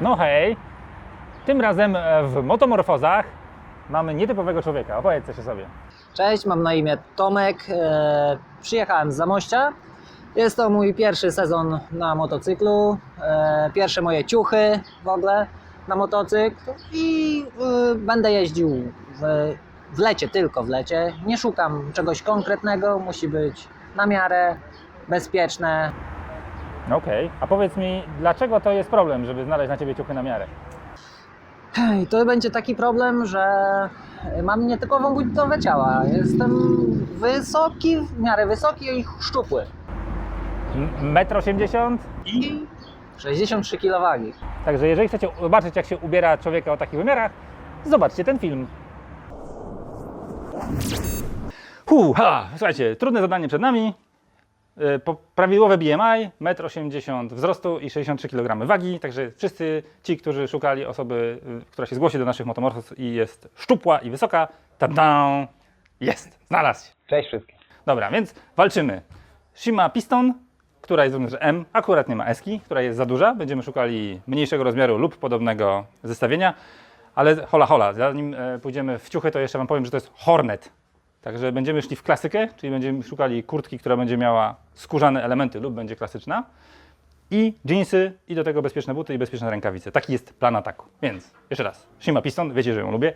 No hej, tym razem e, w Motomorfozach mamy nietypowego człowieka. Opowiedz coś o sobie. Cześć, mam na imię Tomek. E, przyjechałem z Zamościa. Jest to mój pierwszy sezon na motocyklu. E, pierwsze moje ciuchy w ogóle na motocykl i będę jeździł w, w lecie, tylko w lecie. Nie szukam czegoś konkretnego, musi być na miarę, bezpieczne. Okej, a powiedz mi, dlaczego to jest problem, żeby znaleźć na ciebie ciuchy na miarę? I to będzie taki problem, że mam nietypową budowę ciała. Jestem wysoki, w miarę wysoki i szczupły. M- Metr 80? I 63 kg wagi. Także jeżeli chcecie zobaczyć, jak się ubiera człowieka o takich wymiarach, zobaczcie ten film. Hu, ha, słuchajcie, trudne zadanie przed nami. Y, prawidłowe BMI, 1,80 m wzrostu i 63 kg wagi. Także wszyscy ci, którzy szukali osoby, y, która się zgłosi do naszych motomorfów i jest szczupła i wysoka, tam tam jest, znalazł się. Cześć wszystkim. Dobra, więc walczymy. Shima Piston, która jest również M, akurat nie ma eski, która jest za duża. Będziemy szukali mniejszego rozmiaru lub podobnego zestawienia. Ale hola hola, zanim e, pójdziemy w ciuchy, to jeszcze Wam powiem, że to jest Hornet. Także będziemy szli w klasykę, czyli będziemy szukali kurtki, która będzie miała skórzane elementy lub będzie klasyczna. I jeansy, i do tego bezpieczne buty i bezpieczne rękawice. Taki jest plan ataku. Więc jeszcze raz, Shima Piston, wiecie, że ją lubię.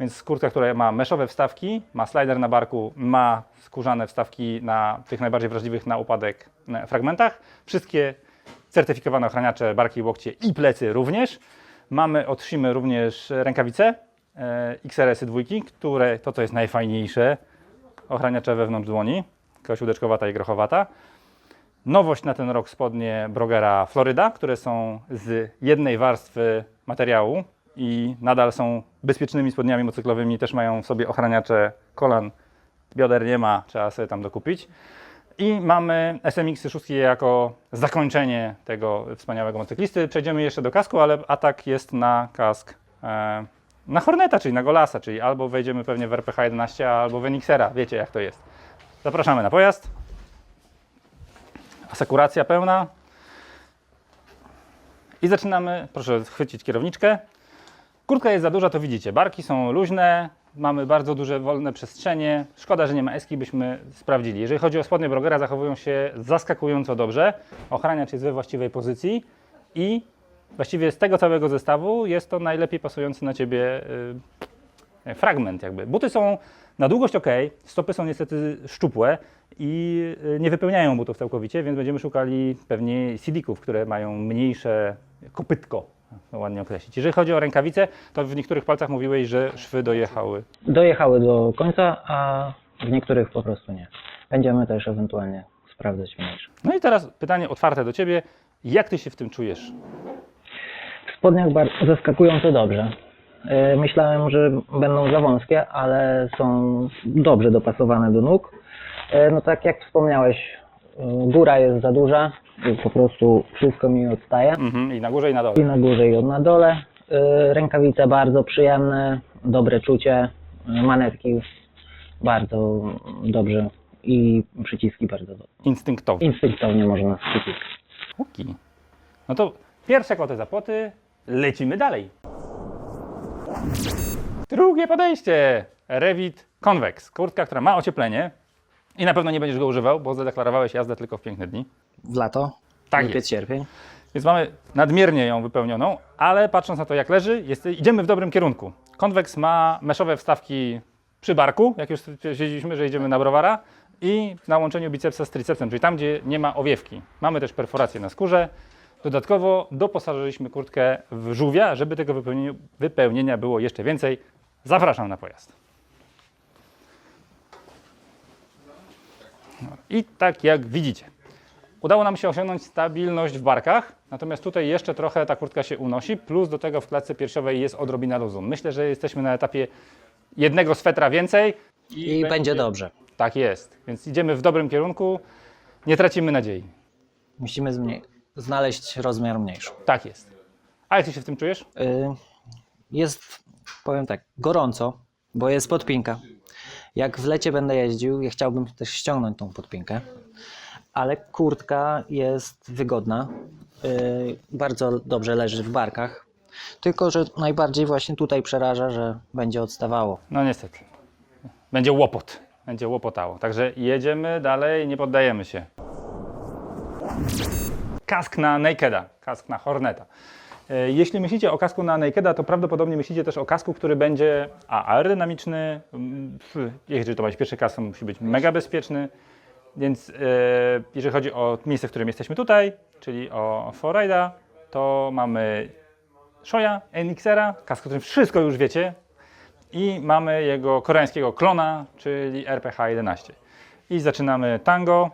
Więc kurtka, która ma meszowe wstawki, ma slider na barku, ma skórzane wstawki na tych najbardziej wrażliwych na upadek fragmentach. Wszystkie certyfikowane ochraniacze, barki, łokcie i plecy również. Mamy od Shimy również rękawice XRS-y dwójki, które to co jest najfajniejsze, ochraniacze wewnątrz dłoni, siódeczkowata i grochowata. Nowość na ten rok spodnie Brogera Floryda, które są z jednej warstwy materiału i nadal są bezpiecznymi spodniami motocyklowymi. Też mają w sobie ochraniacze kolan, bioder nie ma, trzeba sobie tam dokupić. I mamy SMX 6 jako zakończenie tego wspaniałego motocyklisty. Przejdziemy jeszcze do kasku, ale atak jest na kask e, na Horneta, czyli na Golasa, czyli albo wejdziemy pewnie w RPH 11, albo w Enixera. Wiecie jak to jest. Zapraszamy na pojazd. Asekuracja pełna. I zaczynamy. Proszę chwycić kierowniczkę. Kurtka jest za duża, to widzicie. Barki są luźne, mamy bardzo duże wolne przestrzenie. Szkoda, że nie ma eski, byśmy sprawdzili. Jeżeli chodzi o spodnie Brogera, zachowują się zaskakująco dobrze. Ochraniacz jest we właściwej pozycji i właściwie z tego całego zestawu jest to najlepiej pasujący na Ciebie y, fragment jakby. Buty są na długość ok, stopy są niestety szczupłe i y, nie wypełniają butów całkowicie, więc będziemy szukali pewnie silików, które mają mniejsze kopytko, ładnie określić. Jeżeli chodzi o rękawice, to w niektórych palcach mówiłeś, że szwy dojechały. dojechały do końca, a w niektórych po prostu nie. Będziemy też ewentualnie sprawdzać mniejsze. No i teraz pytanie otwarte do Ciebie. Jak Ty się w tym czujesz? W spodniach zaskakująco dobrze. Yy, Myślałem, że będą za wąskie, ale są dobrze dopasowane do nóg. Yy, No tak jak wspomniałeś, yy, góra jest za duża i po prostu wszystko mi odstaje. Mhm, I na górze i na I dole. na górze i na dole. Rękawice bardzo przyjemne, dobre czucie. Manetki bardzo dobrze i przyciski bardzo dobre. Instynktownie. Instynktownie można przyciskać. Łuki. No to pierwsze koty za płoty, lecimy dalej. Drugie podejście. Revit Convex. Kurtka, która ma ocieplenie i na pewno nie będziesz go używał, bo zadeklarowałeś jazdę tylko w piękne dni. W lato, Tak lipiec, jest. sierpień. Więc mamy nadmiernie ją wypełnioną, ale patrząc na to jak leży, jest, idziemy w dobrym kierunku. Convex ma meszowe wstawki przy barku, jak już stwierdziliśmy, że idziemy na browara i na łączeniu bicepsa z tricepsem, czyli tam, gdzie nie ma owiewki. Mamy też perforację na skórze. Dodatkowo doposażyliśmy kurtkę w żółwia, żeby tego wypełnienia, było jeszcze więcej. Zapraszam na pojazd. No I tak jak widzicie, Udało nam się osiągnąć stabilność w barkach, natomiast tutaj jeszcze trochę ta kurtka się unosi, plus do tego w klatce piersiowej jest odrobina luzu. Myślę, że jesteśmy na etapie jednego swetra więcej. I, będzie dobrze. Tak jest, więc idziemy w dobrym kierunku, nie tracimy nadziei. Musimy zmniej- znaleźć rozmiar mniejszy. Tak jest. A jak ty się w tym czujesz? Y, Jest, powiem tak, gorąco, bo jest podpinka. Jak w lecie będę jeździł, ja chciałbym też ściągnąć tą podpinkę, ale kurtka jest wygodna. Yy, bardzo dobrze leży w barkach. Tylko, że najbardziej właśnie tutaj przeraża, że będzie odstawało. No niestety. Będzie łopot. Będzie łopotało. Także jedziemy dalej, nie poddajemy się. Kask na Nakeda, kask na Horneta. E, Jeśli myślicie o kasku na Nakeda, to prawdopodobnie myślicie też o kasku, który będzie a, aerodynamiczny. Jeżeli to ma być pierwszy kask, to musi być mega bezpieczny. Więc e, jeżeli chodzi o miejsce, w którym jesteśmy tutaj, czyli o Forride'a, to mamy Shoya, NXera, kask, o którym wszystko już wiecie, i mamy jego koreańskiego klona, czyli RPH-11. I zaczynamy tango,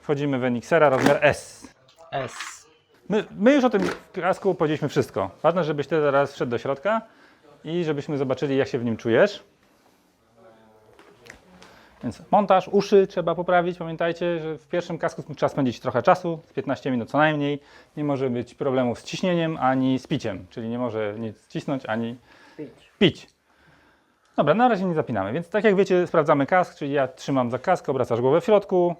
wchodzimy w NXera, rozmiar S. S. My, my już o tym kasku powiedzieliśmy wszystko. Ważne, żebyś ty teraz wszedł do środka i żebyśmy zobaczyli, jak się w nim czujesz. Więc montaż, uszy trzeba poprawić. Pamiętajcie, że w pierwszym kasku trzeba spędzić trochę czasu, z 15 minut co najmniej. Nie może być problemów z ciśnieniem ani z piciem, czyli nie może nic cisnąć ani pić. Dobra, na razie nie zapinamy, więc tak jak wiecie, sprawdzamy kask, czyli ja trzymam za kask, obracasz głowę w środku,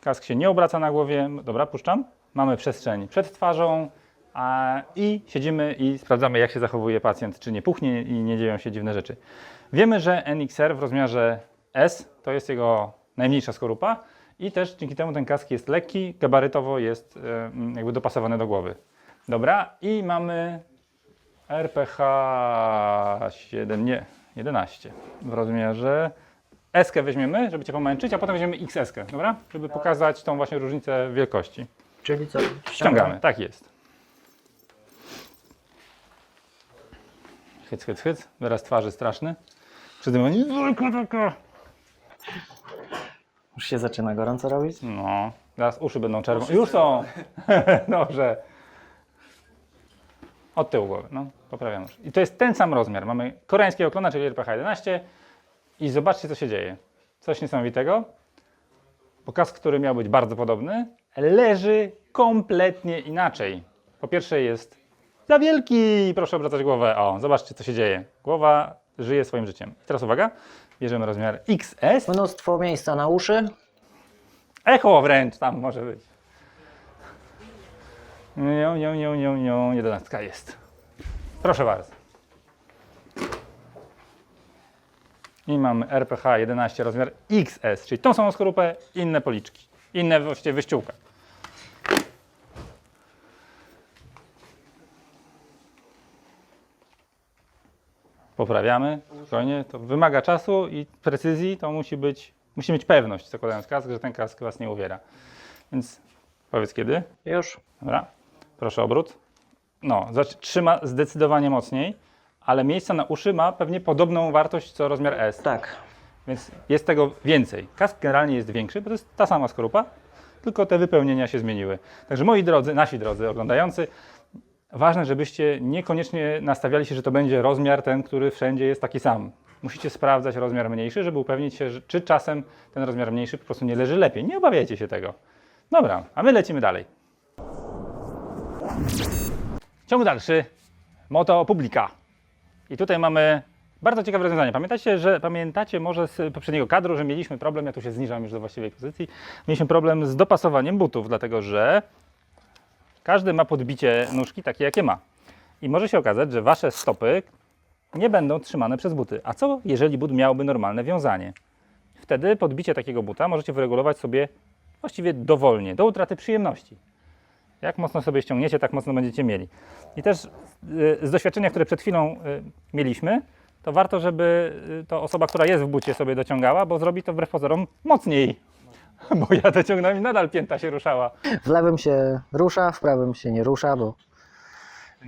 kask się nie obraca na głowie. Dobra, puszczam. Mamy przestrzeń przed twarzą a, i siedzimy i sprawdzamy, jak się zachowuje pacjent, czy nie puchnie i nie dzieją się dziwne rzeczy. Wiemy, że NXR w rozmiarze S to jest jego najmniejsza skorupa i też dzięki temu ten kask jest lekki, gabarytowo jest e, jakby dopasowany do głowy. Dobra, i mamy RPH 7, nie, 11 w rozmiarze S weźmiemy, żeby Cię pomęczyć, a potem weźmiemy XS, dobra? Żeby pokazać tą właśnie różnicę wielkości. Czyli co? Ściągamy, tak jest. Hyc, hyc, hyc. Wyraz twarzy straszny. Przy tym oni... Już się zaczyna gorąco robić? No, teraz uszy będą czerwone. Już są! Dobrze. Od tyłu głowy, no, poprawiam już. I to jest ten sam rozmiar. Mamy koreańskiego klona, czyli RPH-11 i zobaczcie, co się dzieje. Coś niesamowitego. Bo kask, który miał być bardzo podobny, leży kompletnie inaczej. Po pierwsze jest za wielki, proszę obracać głowę. O, zobaczcie, co się dzieje. Głowa żyje swoim życiem. Teraz uwaga, bierzemy rozmiar XS. Mnóstwo miejsca na uszy. Echo wręcz tam może być. Nią, nią, nią, nią, nią, jedenastka jest. Proszę bardzo. I mamy RPH 11 rozmiar XS, czyli tą samą skorupę, inne policzki. Inne właściwie wyściółka. Poprawiamy, spokojnie. To wymaga czasu i precyzji, to musi być, musi mieć pewność, zakładając kask, że ten kask Was nie uwiera. Więc powiedz kiedy. Już. Dobra, proszę obrót. No, trzyma zdecydowanie mocniej, ale miejsca na uszy ma pewnie podobną wartość co rozmiar S. Tak. Więc jest tego więcej. Kask generalnie jest większy, bo to jest ta sama skorupa, tylko te wypełnienia się zmieniły. Także moi drodzy, nasi drodzy oglądający, ważne, żebyście niekoniecznie nastawiali się, że to będzie rozmiar ten, który wszędzie jest taki sam. Musicie sprawdzać rozmiar mniejszy, żeby upewnić się, że, czy czasem ten rozmiar mniejszy po prostu nie leży lepiej. Nie obawiajcie się tego. Dobra, a my lecimy dalej. Ciąg dalszy. Moto Publika. I tutaj mamy bardzo ciekawe rozwiązanie. Pamiętacie, że pamiętacie może z poprzedniego kadru, że mieliśmy problem, ja tu się zniżam już do właściwej pozycji, mieliśmy problem z dopasowaniem butów, dlatego że każdy ma podbicie nóżki takie, jakie ma. I może się okazać, że wasze stopy nie będą trzymane przez buty. A co jeżeli but miałby normalne wiązanie? Wtedy podbicie takiego buta możecie wyregulować sobie właściwie dowolnie, do utraty przyjemności. Jak mocno sobie ściągniecie, tak mocno będziecie mieli. I też y, z doświadczenia, które przed chwilą y, mieliśmy, to warto, żeby y, to osoba, która jest w bucie sobie dociągała, bo zrobi to wbrew pozorom mocniej. Bo ja dociągnąłem i nadal pięta się ruszała. W lewym się rusza, w prawym się nie rusza, bo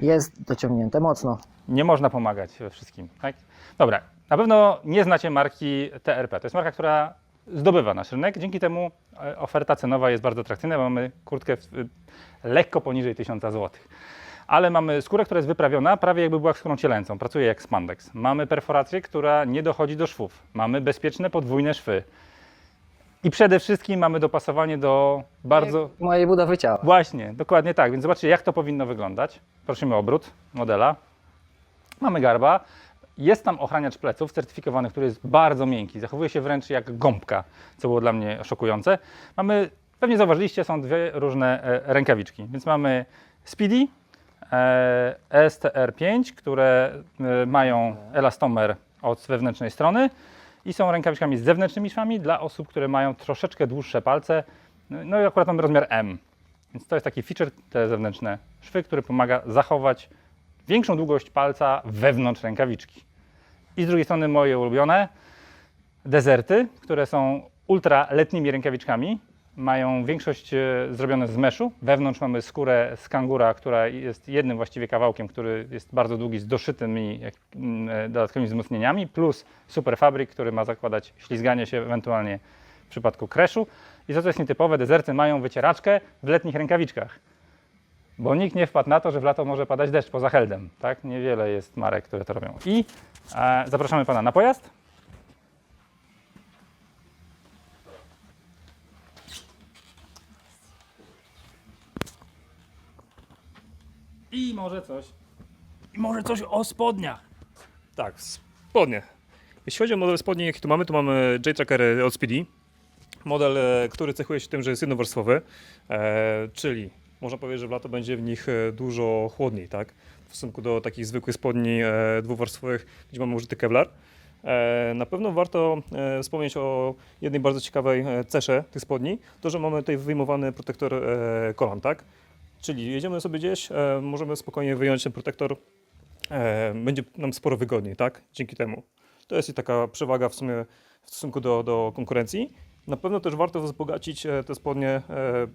jest dociągnięte mocno. Nie można pomagać we wszystkim. Tak? Dobra, na pewno nie znacie marki TRP. To jest marka, która zdobywa nasz rynek. Dzięki temu e, oferta cenowa jest bardzo atrakcyjna. bo Mamy kurtkę y, lekko poniżej 1000 zł. Ale mamy skórę, która jest wyprawiona prawie jakby była skórą cielęcą. Pracuje jak spandex. Mamy perforację, która nie dochodzi do szwów. Mamy bezpieczne podwójne szwy. I przede wszystkim mamy dopasowanie do bardzo Mojej budowy ciała. Właśnie, dokładnie tak. Więc zobaczcie, jak to powinno wyglądać. Prosimy o obrót modela. Mamy garba. Jest tam ochraniacz pleców certyfikowany, który jest bardzo miękki. Zachowuje się wręcz jak gąbka, co było dla mnie szokujące. Mamy pewnie zauważyliście, są dwie różne e, rękawiczki. Więc mamy Speedy, e, STR5, które e, mają elastomer od wewnętrznej strony i są rękawiczkami z zewnętrznymi szwami dla osób, które mają troszeczkę dłuższe palce. No i akurat mamy rozmiar M. Więc to jest taki feature, te zewnętrzne szwy, który pomaga zachować większą długość palca wewnątrz rękawiczki. I z drugiej strony moje ulubione dezerty, które są ultra letnimi rękawiczkami. Mają większość e, zrobione z meszu. Wewnątrz mamy skórę z kangura, która jest jednym właściwie kawałkiem, który jest bardzo długi z doszytymi mm, e, dodatkowymi wzmocnieniami, plus super fabryk, który ma zakładać ślizganie się ewentualnie w przypadku kreszu. I to, co jest nietypowe, dezerty mają wycieraczkę w letnich rękawiczkach. Bo nikt nie wpadł na to, że w lato może padać deszcz poza heldem. Tak? Niewiele jest marek, które to robią. I e, zapraszamy pana na pojazd. I może coś. I może coś o spodniach. Tak, spodnie. Jeśli chodzi o model spodni, jaki tu mamy, to mamy J-Tracker od Speedy. Model, e, który cechuje się tym, że jest jednowarstwowy, e, czyli można powiedzieć, że w lato będzie w nich e, dużo chłodniej, tak? W stosunku do takich zwykłych spodni e, dwuwarstwowych, gdzie mamy użyty Kevlar. E, na pewno warto e, wspomnieć o jednej bardzo ciekawej e, cesze tych spodni, to, że mamy tutaj wyjmowany protektor e, kolan, tak? Czyli jedziemy sobie gdzieś, e, możemy spokojnie wyjąć ten protektor e, będzie nam sporo wygodniej, tak? Dzięki temu. To jest i taka przewaga w sumie w stosunku do, do konkurencji. Na pewno też warto wzbogacić e, te spodnie e,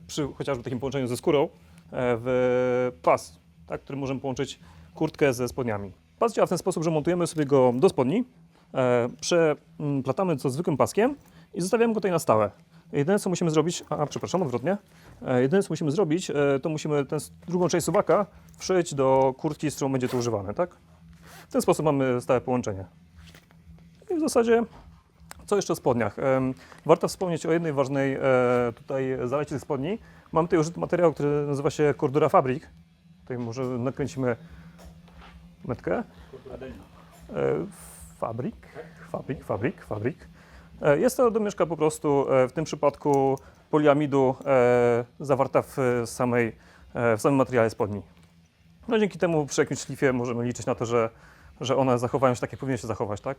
przy chociażby takim połączeniu ze skórą e, w pas, tak? który możemy połączyć kurtkę ze spodniami. Pas działa w ten sposób, że montujemy sobie go do spodni, e, przeplatamy to zwykłym paskiem i zostawiamy go tutaj na stałe. Jedyne co musimy zrobić, a przepraszam, odwrotnie, jedyne co musimy zrobić, e, to musimy tę drugą część suwaka wszyć do kurtki, z którą będzie to używane, tak? W ten sposób mamy stałe połączenie. I w zasadzie, co jeszcze o spodniach? Warto wspomnieć o jednej ważnej e, tutaj zalecie spodni. Mam tutaj użyty materiał, który nazywa się Cordura Fabric. Tutaj może nakręcimy metkę. E, Fabrik, fabrik, fabrik, fabrik. E, Jest to domieszka po prostu e, w tym przypadku poliamidu e, zawarta w samej, e, w samym materiale spodni. No dzięki temu przy jakimś szlifie możemy liczyć na to, że, że one zachowają się tak, jak powinny się zachować, tak?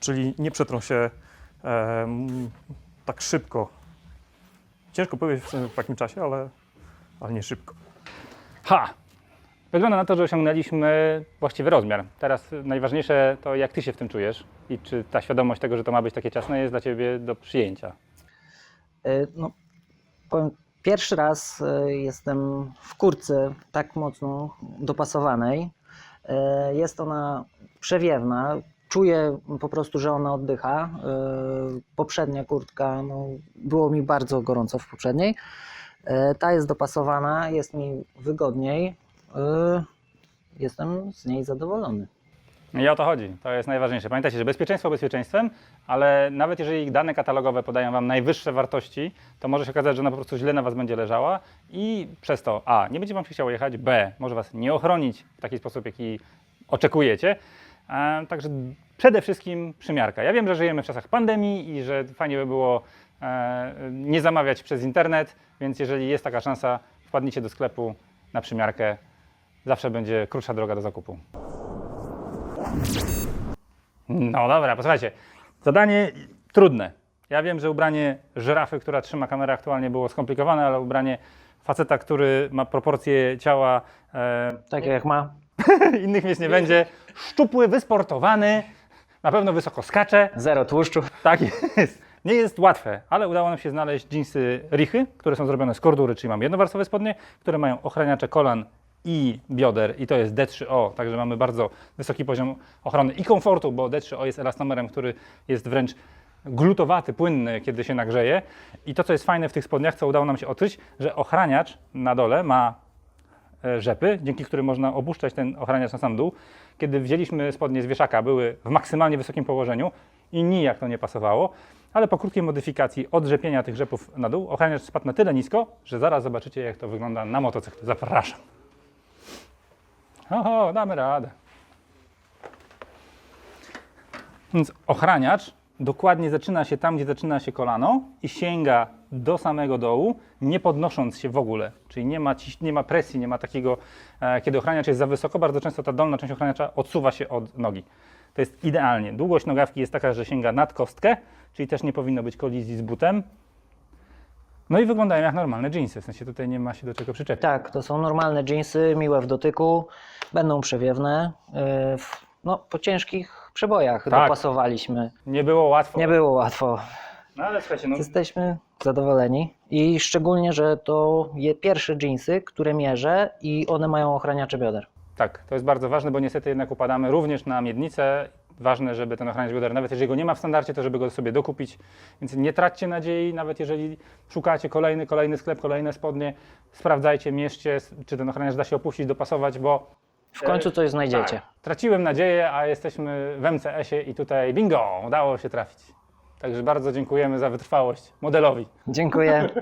Czyli nie przetrą się e, tak szybko. Ciężko powiedzieć w takim czasie, ale, ale nie szybko. Ha! Wygląda na to, że osiągnęliśmy właściwy rozmiar. Teraz najważniejsze to, jak ty się w tym czujesz i czy ta świadomość tego, że to ma być takie ciasne, jest dla ciebie do przyjęcia. E, No, powiem, pierwszy raz e, jestem w kurce tak mocno dopasowanej. E, Jest ona przewiewna. Czuję po prostu, że ona oddycha. Poprzednia kurtka, no, było mi bardzo gorąco w poprzedniej. Ta jest dopasowana, jest mi wygodniej. Jestem z niej zadowolony. I o to chodzi. To jest najważniejsze. Pamiętajcie, że bezpieczeństwo bezpieczeństwem, ale nawet jeżeli dane katalogowe podają Wam najwyższe wartości, to może się okazać, że ona po prostu źle na Was będzie leżała i przez to A. nie będzie Wam się chciało jechać, B. może Was nie ochronić w taki sposób, jaki oczekujecie. E, także przede wszystkim przymiarka. Ja wiem, że żyjemy w czasach pandemii i że fajnie by było e, nie zamawiać przez internet, więc jeżeli jest taka szansa, wpadnijcie do sklepu na przymiarkę. Zawsze będzie krótsza droga do zakupu. No dobra, posłuchajcie. Zadanie trudne. Ja wiem, że ubranie żyrafy, która trzyma kamerę aktualnie było skomplikowane, ale ubranie faceta, który ma proporcje ciała e, Tak jak ma. innych miejsc nie będzie. Szczupły, wysportowany, na pewno wysoko skacze. Zero tłuszczu. Tak jest. Nie jest łatwe, ale udało nam się znaleźć dżinsy Richy, które są zrobione z kordury, czyli mamy jednowarstwowe spodnie, które mają ochraniacze kolan i bioder i to jest D3O, także mamy bardzo wysoki poziom ochrony i komfortu, bo D3O jest elastomerem, który jest wręcz glutowaty, płynny, kiedy się nagrzeje. I to, co jest fajne w tych spodniach, co udało nam się odkryć, że ochraniacz na dole ma e, rzepy, dzięki którym można opuszczać ten ochraniacz na sam dół. Kiedy wzięliśmy spodnie z wieszaka, były w maksymalnie wysokim położeniu i nijak to nie pasowało, ale po krótkiej modyfikacji odrzepienia tych rzepów na dół, ochraniacz spadł na tyle nisko, że zaraz zobaczycie, jak to wygląda na motocyklu. Zapraszam. Oho, damy radę. Więc ochraniacz dokładnie zaczyna się tam, gdzie zaczyna się kolano i sięga do samego dołu, nie podnosząc się w ogóle. Czyli nie ma, ciś- nie ma presji, nie ma takiego, e, kiedy ochraniacz jest za wysoko, bardzo często ta dolna część ochraniacza odsuwa się od nogi. To jest idealnie. Długość nogawki jest taka, że sięga nad kostkę, czyli też nie powinno być kolizji z butem. No i wyglądają jak normalne jeansy, w sensie tutaj nie ma się do czego przyczepić. Tak, to są normalne jeansy, miłe w dotyku, będą przewiewne. Yy, w- No, po ciężkich przebojach Tak. dopasowaliśmy. Nie było łatwo. Nie było łatwo. No ale słuchajcie, no, Jesteśmy zadowoleni i szczególnie, że to je pierwsze jeansy, które mierzę i one mają ochraniacze bioder. Tak, to jest bardzo ważne, bo niestety jednak upadamy również na miednicę. Ważne, żeby ten ochraniacz bioder, nawet jeżeli go nie ma w standardzie, to żeby go sobie dokupić. Więc nie traćcie nadziei, nawet jeżeli szukacie kolejny, kolejny sklep, kolejne spodnie, sprawdzajcie, mierzcie, czy ten ochraniacz da się opuścić, dopasować, bo W końcu coś znajdziecie. tak, traciłem nadzieję, a jesteśmy w MCS-ie i tutaj bingo, udało się trafić. Także bardzo dziękujemy za wytrwałość modelowi. Dziękuję.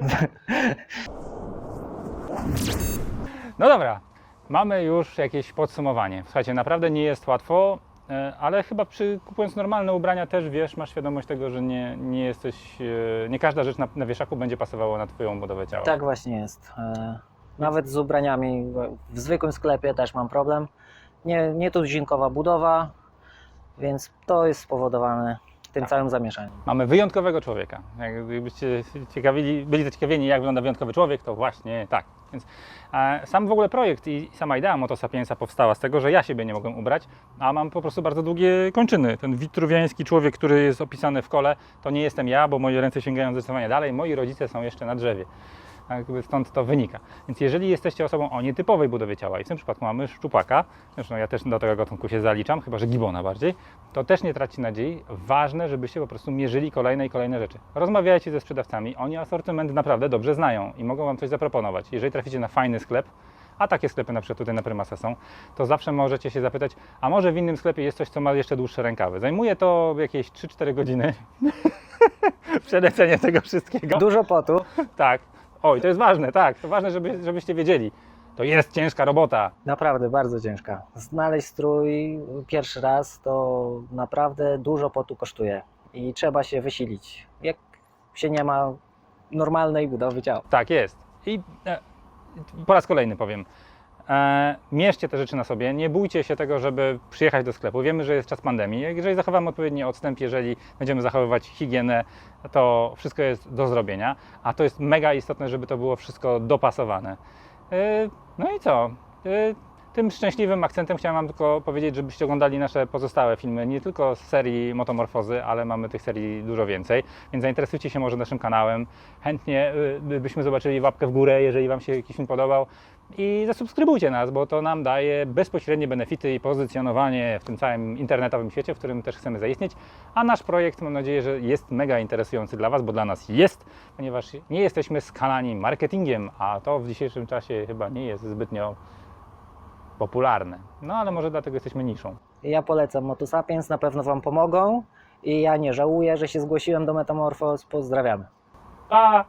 No dobra, mamy już jakieś podsumowanie. Słuchajcie, naprawdę nie jest łatwo, ale chyba przy kupując normalne ubrania też wiesz, masz świadomość tego, że nie, nie jesteś, e, nie każda rzecz na, na wieszaku będzie pasowała na twoją budowę ciała. tak właśnie jest. E, Nawet z ubraniami w zwykłym sklepie też mam problem. Nie, nie tuzinkowa budowa, więc to jest spowodowane tym całym zamieszaniem. Mamy wyjątkowego człowieka. Jakbyście ciekawili, byli zaciekawieni, jak wygląda wyjątkowy człowiek, to właśnie tak. Więc e, sam w ogóle projekt i sama idea Motosapiensa powstała z tego, że ja siebie nie mogłem ubrać, a mam po prostu bardzo długie kończyny. Ten witruwiański człowiek, który jest opisany w kole, to nie jestem ja, bo moje ręce sięgają zdecydowanie dalej. Moi rodzice są jeszcze na drzewie. Jakby stąd to wynika. Więc jeżeli jesteście osobą o nietypowej budowie ciała i w tym przypadku mamy szczupaka, zresztą ja też do tego gatunku się zaliczam, chyba że gibona bardziej, to też nie traci nadziei. Ważne, żebyście po prostu mierzyli kolejne i kolejne rzeczy. Rozmawiajcie ze sprzedawcami, oni asortyment naprawdę dobrze znają i mogą Wam coś zaproponować. Jeżeli traficie na fajny sklep, a takie sklepy na przykład tutaj na Prymasa są, to zawsze możecie się zapytać, a może w innym sklepie jest coś, co ma jeszcze dłuższe rękawy. Zajmuje to jakieś 3-4 godziny przelecenie tego wszystkiego. Dużo potu. Tak. Oj, to jest ważne, tak. To ważne, żeby, żebyście wiedzieli. To jest ciężka robota. Naprawdę bardzo ciężka. Znaleźć strój pierwszy raz to naprawdę dużo potu kosztuje i trzeba się wysilić. Jak się nie ma normalnej budowy ciała. Tak jest. I e, po raz kolejny powiem. E, mierzcie te rzeczy na sobie, nie bójcie się tego, żeby przyjechać do sklepu. Wiemy, że jest czas pandemii. Jeżeli zachowamy odpowiedni odstęp, jeżeli będziemy zachowywać higienę, to wszystko jest do zrobienia. A to jest mega istotne, żeby to było wszystko dopasowane. E, no i co? E, tym szczęśliwym akcentem chciałem Wam tylko powiedzieć, żebyście oglądali nasze pozostałe filmy, nie tylko z serii Motomorfozy, ale mamy tych serii dużo więcej, więc zainteresujcie się może naszym kanałem. Chętnie y, byśmy zobaczyli łapkę w górę, jeżeli Wam się jakiś film podobał i zasubskrybujcie nas, bo to nam daje bezpośrednie benefity i pozycjonowanie w tym całym internetowym świecie, w którym też chcemy zaistnieć, a nasz projekt mam nadzieję, że jest mega interesujący dla Was, bo dla nas jest, ponieważ nie jesteśmy skalani marketingiem, a to w dzisiejszym czasie chyba nie jest zbytnio popularne. No ale może dlatego jesteśmy niszą. Ja polecam Motosapiens, na pewno Wam pomogą i ja nie żałuję, że się zgłosiłem do Metamorfos. Pozdrawiamy. Pa!